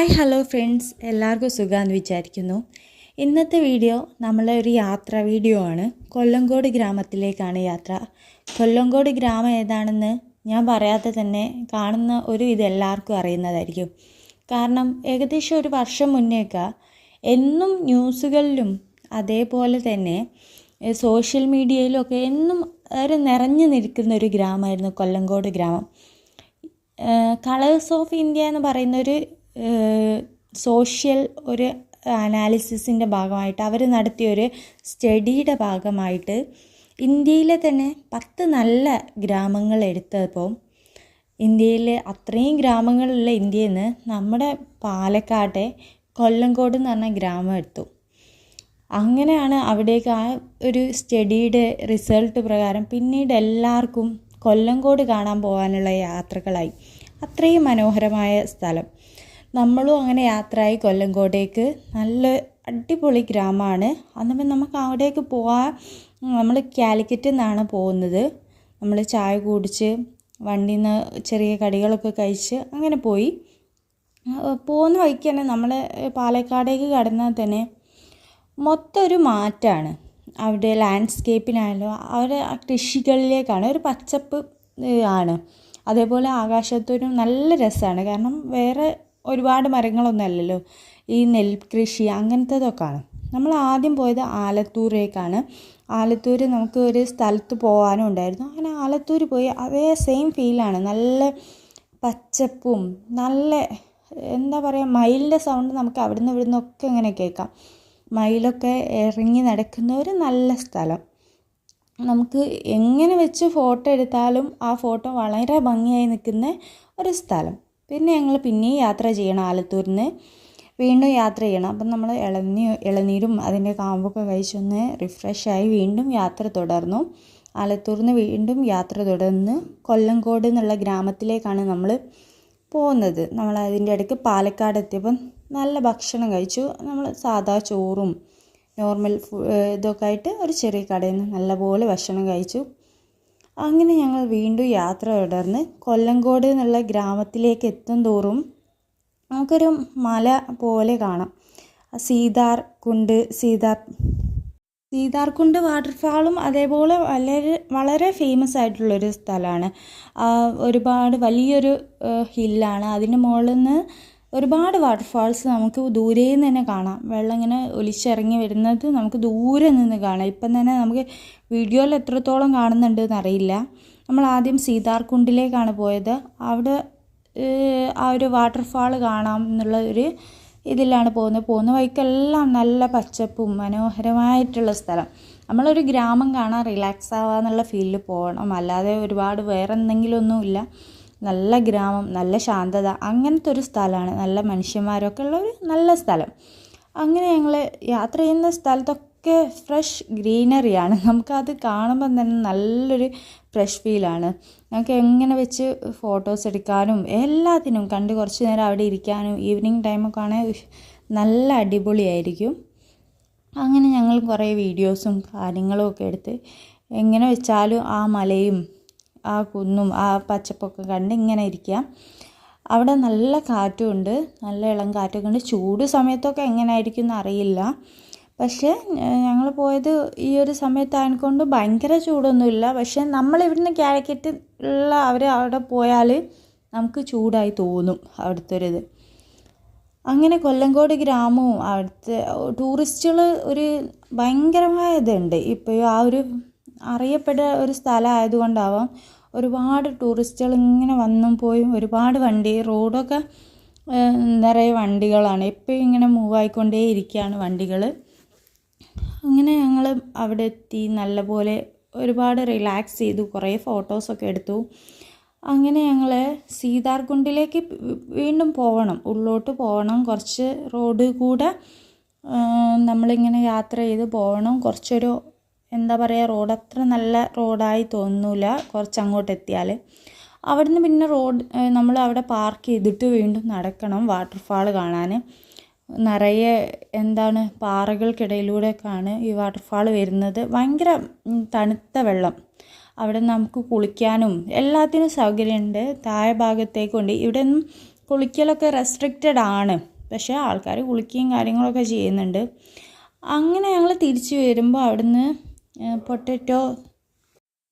Hi hello friends എല്ലാവർക്കും സുഖമാണെന്ന് വിചാരിക്കുന്നു. ഇന്നത്തെ വീഡിയോ നമ്മളെ ഒരു യാത്ര വീഡിയോ ആണ്. കൊല്ലങ്കോട് ഗ്രാമത്തിലേക്കാണ് യാത്ര. കൊല്ലങ്കോട് ഗ്രാമം ഏതാണെന്ന് ഞാൻ പറയാതെ തന്നെ കാണുന്ന ഒരു ഇത് എല്ലാവർക്കും അറിയുന്നതായിരിക്കും. കാരണം ഏകദേശം ഒരു വർഷം മുന്നേക്കാ എന്നും ന്യൂസുകളിലും അതേപോലെ തന്നെ സോഷ്യൽ മീഡിയയിലൊക്കെ എന്നും ഒരു നിറഞ്ഞു നിൽക്കുന്ന ഒരു ഗ്രാമമായിരുന്നു കൊല്ലങ്കോട് ഗ്രാമം. കളേഴ്സ് ഓഫ് ഇന്ത്യ എന്ന് പറയുന്ന ഒരു സോഷ്യൽ ഒരു അനാലിസിസിന്റെ ഭാഗമായിട്ട് അവർ നടത്തിയൊരു സ്റ്റഡിയുടെ ഭാഗമായിട്ട് ഇന്ത്യയിലെ തന്നെ പത്ത് നല്ല ഗ്രാമങ്ങൾ എടുത്തപ്പോൾ ഇന്ത്യയിലെ അത്രയും ഗ്രാമങ്ങളുള്ള ഇന്ത്യയിൽ നിന്ന് നമ്മുടെ പാലക്കാട്ടെ കൊല്ലങ്കോട് എന്ന് പറഞ്ഞ ഗ്രാമം എടുത്തു. അങ്ങനെയാണ് അവിടേക്ക് ആ ഒരു സ്റ്റഡിയുടെ റിസൾട്ട് പ്രകാരം പിന്നീട് എല്ലാവർക്കും കൊല്ലങ്കോട് കാണാൻ പോകാനുള്ള യാത്രകളായി. അത്രയും മനോഹരമായ സ്ഥലം. നമ്മളും അങ്ങനെ യാത്രയായി കൊല്ലങ്കോട്ടേക്ക് നല്ല അടിപൊളി ഗ്രാമമാണ്. അന്നപ്പം നമുക്ക് അവിടേക്ക് പോകാൻ നമ്മൾ കാലിക്കറ്റിൽ നിന്നാണ് പോകുന്നത്. നമ്മൾ ചായ കുടിച്ച് വണ്ടിയിൽ നിന്ന് ചെറിയ കടികളൊക്കെ കഴിച്ച് അങ്ങനെ പോയി. പോകുന്ന വഴിക്ക് തന്നെ നമ്മൾ പാലക്കാടേക്ക് കടന്നാൽ തന്നെ മൊത്തം ഒരു മാറ്റമാണ് അവിടെ ലാൻഡ്സ്കേപ്പിനായാലും അവിടെ ആ കൃഷികളിലേക്കാണ് ഒരു പച്ചപ്പ് ആണ്. അതേപോലെ ആകാശത്തൊരു നല്ല രസമാണ് കാരണം വേറെ ഒരുപാട് മരങ്ങളൊന്നും അല്ലല്ലോ. ഈ നെൽകൃഷി അങ്ങനത്തതൊക്കെയാണ്. നമ്മൾ ആദ്യം പോയത് ആലത്തൂരേക്കാണ്. ആലത്തൂർ നമുക്ക് ഒരു സ്ഥലത്ത് പോകാനും ഉണ്ടായിരുന്നു. അങ്ങനെ ആലത്തൂർ പോയി അതേ സെയിം ഫീലാണ് നല്ല പച്ചപ്പും നല്ല എന്താ പറയുക മയിലിന്റെ സൗണ്ട് നമുക്ക് അവിടുന്ന് ഇവിടുന്ന് ഒക്കെ ഇങ്ങനെ കേൾക്കാം. മയിലൊക്കെ ഇറങ്ങി നടക്കുന്ന ഒരു നല്ല സ്ഥലം. നമുക്ക് എങ്ങനെ വെച്ച് ഫോട്ടോ എടുത്താലും ആ ഫോട്ടോ വളരെ ഭംഗിയായി നിൽക്കുന്ന ഒരു സ്ഥലം. പിന്നെ ഞങ്ങൾ പിന്നെയും യാത്ര ചെയ്യണം ആലത്തൂരിൽ നിന്ന് വീണ്ടും യാത്ര ചെയ്യണം. അപ്പം നമ്മൾ ഇളനീ ഇളനീരും അതിന്റെ കാമ്പൊക്കെ കഴിച്ചൊന്ന് റിഫ്രഷായി വീണ്ടും യാത്ര തുടർന്നു. ആലത്തൂരിൽ നിന്ന് വീണ്ടും യാത്ര തുടർന്ന് കൊല്ലങ്കോട് എന്നുള്ള ഗ്രാമത്തിലേക്കാണ് നമ്മൾ പോകുന്നത്. നമ്മൾ അതിന്റെ ഇടയ്ക്ക് പാലക്കാട് എത്തിയപ്പം നല്ല ഭക്ഷണം കഴിച്ചു. നമ്മൾ സാധാ ചോറും നോർമൽ ഇതൊക്കെ ആയിട്ട് ഒരു ചെറിയ കടയിൽ നിന്ന് നല്ലപോലെ ഭക്ഷണം കഴിച്ചു. അങ്ങനെ ഞങ്ങൾ വീണ്ടും യാത്ര തുടർന്ന് കൊല്ലങ്കോട് എന്നുള്ള ഗ്രാമത്തിലേക്ക് എത്തും തോറും നമുക്കൊരു മല പോലെ കാണാം. സീതാർ കുണ്ട് സീതാർ സീതാർകുണ്ട് വാട്ടർഫാളും അതേപോലെ വളരെ വളരെ ഫേമസ് ആയിട്ടുള്ളൊരു സ്ഥലമാണ്. ഒരുപാട് വലിയൊരു ഹില്ലാണ് അതിന് മുകളിൽ നിന്ന് ഒരുപാട് വാട്ടർഫാൾസ് നമുക്ക് ദൂരെ നിന്ന് തന്നെ കാണാം. വെള്ളം ഇങ്ങനെ ഒലിച്ചിറങ്ങി വരുന്നത് നമുക്ക് ദൂരെ നിന്ന് കാണാം. ഇപ്പം തന്നെ നമുക്ക് വീഡിയോയിൽ എത്രത്തോളം കാണുന്നുണ്ട് എന്നറിയില്ല നമ്മൾ ആദ്യം സീതാർകുണ്ടിലേക്കാണ് പോയത്. അവിടെ ആ ഒരു വാട്ടർഫാൾ കാണാം എന്നുള്ള ഒരു ഇതിലാണ് പോകുന്നത്. പോകുന്ന വഴിക്കെല്ലാം നല്ല പച്ചപ്പും മനോഹരമായിട്ടുള്ള സ്ഥലം. നമ്മളൊരു ഗ്രാമം കാണാൻ റിലാക്സ് ആവാന്നുള്ള ഫീലിൽ പോകണം. അല്ലാതെ ഒരുപാട് വേറെ എന്തെങ്കിലുമൊന്നുമില്ല നല്ല ഗ്രാമം നല്ല ശാന്തത അങ്ങനത്തെ ഒരു സ്ഥലമാണ്. നല്ല മനുഷ്യന്മാരൊക്കെ ഉള്ള ഒരു നല്ല സ്ഥലം. അങ്ങനെ ഞങ്ങൾ യാത്ര ചെയ്യുന്ന സ്ഥലത്തൊക്കെ ഫ്രഷ് ഗ്രീനറിയാണ്. നമുക്കത് കാണുമ്പം തന്നെ നല്ലൊരു ഫ്രഷ് ഫീലാണ്. നമുക്ക് എങ്ങനെ വെച്ച് ഫോട്ടോസ് എടുക്കാനും എല്ലാത്തിനും കണ്ട് കുറച്ച് നേരം അവിടെ ഇരിക്കാനും ഈവനിങ് ടൈമൊക്കെ ആണെങ്കിൽ നല്ല അടിപൊളിയായിരിക്കും. അങ്ങനെ ഞങ്ങൾ കുറേ വീഡിയോസും കാര്യങ്ങളും ഒക്കെ എടുത്ത് എങ്ങനെ വെച്ചാലും ആ മലയും ആ കുന്നും ആ പച്ചപ്പൊക്കെ കണ്ട് ഇങ്ങനെ ഇരിക്കാം അവിടെ നല്ല കാറ്റുമുണ്ട്. നല്ല ഇളം കാറ്റൊക്കെ ഉണ്ട്. ചൂട് സമയത്തൊക്കെ എങ്ങനെയായിരിക്കും എന്ന് അറിയില്ല. പക്ഷേ ഞങ്ങൾ പോയത് ഈ ഒരു സമയത്തായതുകൊണ്ട് ഭയങ്കര ചൂടൊന്നുമില്ല. പക്ഷേ നമ്മൾ ഇവിടുന്ന് കാലിക്കറ്റ് ഉള്ള അവർ അവിടെ പോയാൽ നമുക്ക് ചൂടായി തോന്നും അവിടുത്തെ ഒരു ഇത്. അങ്ങനെ കൊല്ലങ്കോട് ഗ്രാമവും അവിടുത്തെ ടൂറിസ്റ്റുകൾ ഒരു ഭയങ്കരമായ ഇതുണ്ട്. ഇപ്പോൾ ആ ഒരു അറിയപ്പെട്ട ഒരു സ്ഥലം ആയതുകൊണ്ടാവാം ഒരുപാട് ടൂറിസ്റ്റുകൾ ഇങ്ങനെ വന്നും പോയും. ഒരുപാട് വണ്ടി റോഡൊക്കെ നിറയെ വണ്ടികളാണ്. എപ്പോഴും ഇങ്ങനെ മൂവ് ആയിക്കൊണ്ടേ ഇരിക്കുകയാണ് വണ്ടികൾ അങ്ങനെ ഞങ്ങൾ അവിടെ എത്തി. നല്ലപോലെ ഒരുപാട് റിലാക്സ് ചെയ്തു. കുറേ ഫോട്ടോസൊക്കെ എടുത്തു. അങ്ങനെ ഞങ്ങൾ സീതാർകുണ്ടിലേക്ക് വീണ്ടും പോകണം ഉള്ളോട്ട് പോകണം കുറച്ച് റോഡ് കൂടെ നമ്മളിങ്ങനെ യാത്ര ചെയ്ത് പോകണം കുറച്ചൊരു എന്താ പറയുക റോഡ് അത്ര നല്ല റോഡായി തോന്നില്ല കുറച്ച് അങ്ങോട്ട് എത്തിയാൽ അവിടുന്ന് പിന്നെ റോഡ് നമ്മൾ അവിടെ പാർക്ക് ചെയ്തിട്ട് വീണ്ടും നടക്കണം വാട്ടർഫാൾ കാണാൻ നിറയെ എന്താണ് പാറകൾക്കിടയിലൂടെയൊക്കെയാണ് ഈ വാട്ടർഫാൾ വരുന്നത്. ഭയങ്കര തണുത്ത വെള്ളം. അവിടെ നമുക്ക് കുളിക്കാനും എല്ലാത്തിനും സൗകര്യമുണ്ട്. താഴെ ഭാഗത്തേക്കുണ്ട്. ഇവിടെ നിന്നും കുളിക്കലൊക്കെ റെസ്ട്രിക്റ്റഡ് ആണ് പക്ഷേ ആൾക്കാർ കുളിക്കുകയും കാര്യങ്ങളൊക്കെ ചെയ്യുന്നുണ്ട്. അങ്ങനെ ഞങ്ങൾ തിരിച്ചു വരുമ്പോൾ അവിടുന്ന് പൊട്ടറ്റോ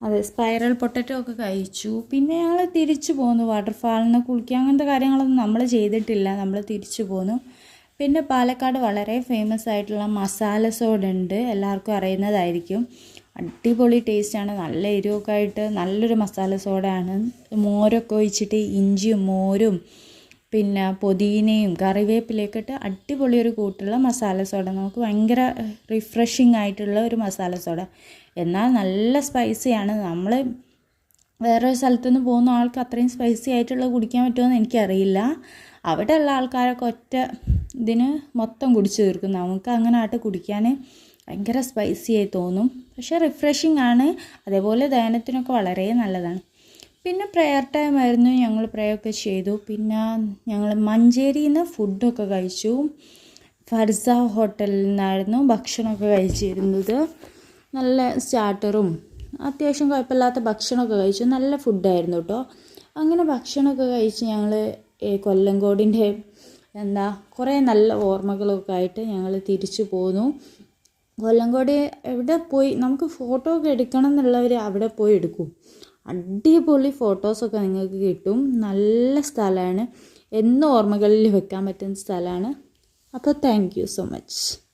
അതെ സ്പൈറൽ പൊട്ടറ്റോ ഒക്കെ കഴിച്ചു. പിന്നെ ഞങ്ങൾ തിരിച്ചു പോന്നു. വാട്ടർഫാളിൽ നിന്ന് കുളിക്കുക അങ്ങനത്തെ കാര്യങ്ങളൊന്നും നമ്മൾ ചെയ്തിട്ടില്ല. നമ്മൾ തിരിച്ചു പോന്നു. പിന്നെ പാലക്കാട് വളരെ ഫേമസ് ആയിട്ടുള്ള മസാല സോഡ ഉണ്ട്. എല്ലാവർക്കും അറിയുന്നതായിരിക്കും. അടിപൊളി ടേസ്റ്റാണ് നല്ല എരിവൊക്കെ ആയിട്ട് നല്ലൊരു മസാല സോഡയാണ് മോരൊക്കെ ഒഴിച്ചിട്ട് ഇഞ്ചിയും മോരും പിന്നെ പുതിനയും കറിവേപ്പിലയൊക്കെ ഇട്ട് അടിപൊളി ഒരു കൂട്ടുള്ള മസാല സോഡ. നമുക്ക് ഭയങ്കര റിഫ്രഷിംഗ് ആയിട്ടുള്ള ഒരു മസാല സോഡ. എന്നാൽ നല്ല സ്പൈസിയാണ് നമ്മൾ വേറൊരു സ്ഥലത്തുനിന്ന് പോകുന്ന ആൾക്ക് അത്രയും സ്പൈസി ആയിട്ടുള്ള കുടിക്കാൻ പറ്റുമോ എനിക്കറിയില്ല. അവിടെ ഉള്ള ആൾക്കാരൊക്കെ ഒറ്റ ഇതിന് മൊത്തം കുടിച്ചു തീർക്കും. നമുക്ക് അങ്ങനെ ആയിട്ട് കുടിക്കാൻ ഭയങ്കര സ്പൈസി ആയി തോന്നും. പക്ഷേ റിഫ്രഷിംഗ് ആണ്. അതേപോലെ ദഹനത്തിനൊക്കെ വളരെ നല്ലതാണ്. പിന്നെ പ്രെയർ ടൈം ആയിരുന്നു. ഞങ്ങൾ പ്രയൊക്കെ ചെയ്തു. പിന്നെ ഞങ്ങൾ മഞ്ചേരിയിൽ നിന്ന് ഫുഡൊക്കെ കഴിച്ചു. ഫർസ ഹോട്ടലിൽ നിന്നായിരുന്നു ഭക്ഷണമൊക്കെ കഴിച്ചിരുന്നത്. നല്ല സ്റ്റാർട്ടറും അത്യാവശ്യം കുഴപ്പമില്ലാത്ത ഭക്ഷണമൊക്കെ കഴിച്ചു. നല്ല ഫുഡായിരുന്നു കേട്ടോ അങ്ങനെ ഭക്ഷണമൊക്കെ കഴിച്ച് ഞങ്ങൾ കൊല്ലങ്കോടിന്റെ എന്താ കുറേ നല്ല ഓർമ്മകളൊക്കെ ആയിട്ട് ഞങ്ങൾ തിരിച്ചു പോന്നു. കൊല്ലങ്കോട് എവിടെ പോയി? നമുക്ക് ഫോട്ടോ ഒക്കെ എടുക്കണം എന്നുള്ളവർ അവിടെ പോയി എടുക്കും. അടിപൊളി ഫോട്ടോസൊക്കെ നിങ്ങൾക്ക് കിട്ടും. നല്ല സ്ഥലമാണ്. എന്നും ഓർമ്മകളിൽ വെക്കാൻ പറ്റുന്ന സ്ഥലമാണ്. അപ്പോൾ താങ്ക് യു സോ മച്ച്